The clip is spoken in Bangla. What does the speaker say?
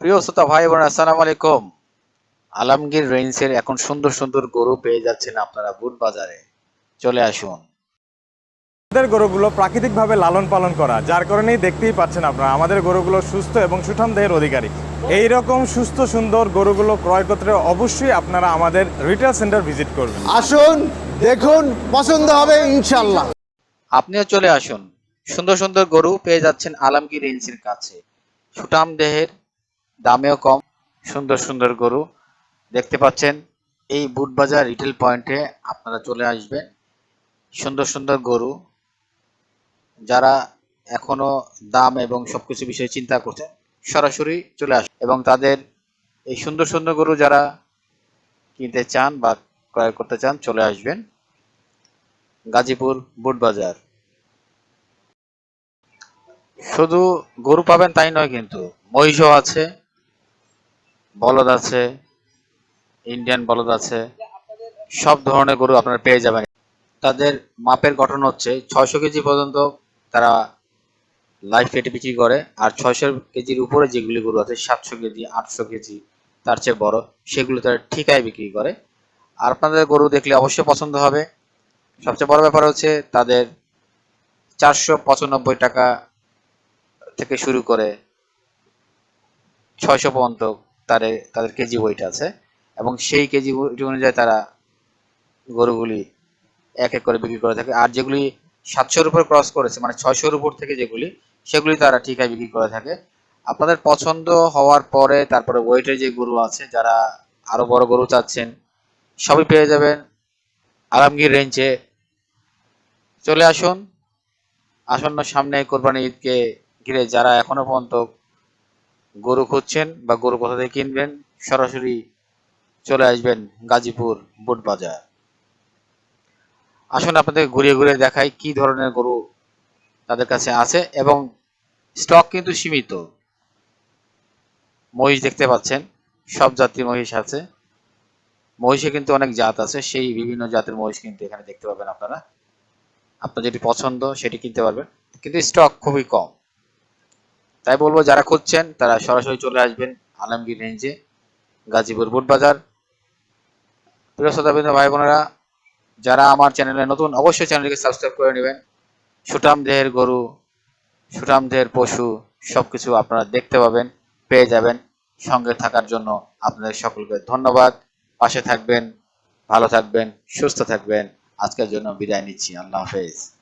প্রিয় শ্রোতা ভাই বোন আসসালামু আলাইকুম। আলমগীর রেঞ্জের এখন সুন্দর সুন্দর গরু পেয়ে যাচ্ছেন আপনারা বুট বাজারে। চলে আসুন। আমাদের গরুগুলো প্রাকৃতিকভাবে লালন পালন করা যার কারণেই দেখতেই পাচ্ছেন আপনারা আমাদের গরুগুলো সুস্থ এবং সুঠাম দেহের অধিকারী। এই রকম সুস্থ সুন্দর গরুগুলো ক্রয় করতে অবশ্যই আপনারা আমাদের রিটেল সেন্টার ভিজিট করবেন। আসুন দেখুন পছন্দ হবে ইনশাল্লাহ আপনিও চলে আসুন। সুন্দর সুন্দর গরু পেয়ে যাচ্ছেন আলমগীর রেঞ্জের কাছে। সুঠাম দেহের দামেও কম। সুন্দর সুন্দর গরু। দেখতে পাচ্ছেন, এই বুট বাজার রিটেল পয়েন্টে আপনারা চলে আসবেন। সুন্দর সুন্দর গরু। যারা এখনও দাম এবং সবকিছু বিষয়ে চিন্তা করছেন, সরাসরি চলে আসুন। এবং তাদের এই সুন্দর সুন্দর গরু যারা কিনতে চান বা ক্রয় করতে চান, চলে আসবেন। গাজীপুর বুট বাজার শুধু গরু পাবেন তাই নয় কিন্তু, মহিষও আছে। বলদ আছে, ইন্ডিয়ান বলদ আছে, সব ধরনের গরু আপনারা পেয়ে যাবেন। তাদের মাপের গঠন হচ্ছে ছয়শো কেজি পর্যন্ত তারা লাইফ রেটে বিক্রি করে, আর ছয়শো কেজির উপরে যেগুলি গরু আছে, সাতশো কেজি, আটশো কেজি, তার চেয়ে বড়, সেগুলো তারা ঠিকায় বিক্রি করে। আর আপনাদের গরু দেখলে অবশ্যই পছন্দ হবে। সবচেয়ে বড় ব্যাপার হচ্ছে তাদের চারশো পঁচানব্বই টাকা থেকে শুরু করে ছয়শো পর্যন্ত তাদের তাদের কেজি ওয়েট আছে এবং সেই কেজি ওয়েট অনুযায়ী তারা গরুগুলি এক এক করে বিক্রি করে থাকে। আর যেগুলি সাতশোর উপর ক্রস করেছে মানে ছয়শোর উপর থেকে যেগুলি সেগুলি তারা ঠিকায় বিক্রি করে থাকে। আপনাদের পছন্দ হওয়ার পরে তারপরে ওয়েটের যে গরু আছে যারা আরও বড় গরু চাচ্ছেন সবই পেয়ে যাবেন আলমগীর রেঞ্জে চলে আসুন। আসন্ন সামনে কোরবানি ঈদকে ঘিরে যারা এখনও পর্যন্ত গরু খুঁজছেন বা গরু কোথা থেকে কিনবেন, সরাসরি চলে আসবেন গাজীপুর বুট বাজার। আসুন আপনাদের ঘুরিয়ে ঘুরিয়ে দেখাই কি ধরনের গরু তাদের কাছে আছে এবং স্টক কিন্তু সীমিত। মহিষ দেখতে পাচ্ছেন, সব জাতির মহিষ আছে। মহিষে কিন্তু অনেক জাত আছে, সেই বিভিন্ন জাতের মহিষ কিন্তু এখানে দেখতে পাবেন আপনারা। আপনার যেটি পছন্দ সেটি কিনতে পারবেন, কিন্তু স্টক খুবই কম। তাই বলব, যারা খুঁজছেন, তারা সরাসরি চলে আসবেন আলমগীর রেঞ্জে, গাজীপুর বুট বাজার। প্রিয় শ্রোতাবৃন্দ, ভাই বোনেরা, যারা আমার চ্যানেলে নতুন, অবশ্যই চ্যানেলটিকে সাবস্ক্রাইব করে নেবেন। সুঠাম দেহের গরু, সুঠাম দেহের পশু, সবকিছু আপনারা দেখতে পাবেন, পেয়ে যাবেন। সঙ্গে থাকার জন্য আপনাদের সকলকে ধন্যবাদ। পাশে থাকবেন, ভালো থাকবেন, সুস্থ থাকবেন। আজকের জন্য বিদায় নিচ্ছি। আল্লাহ হাফেজ।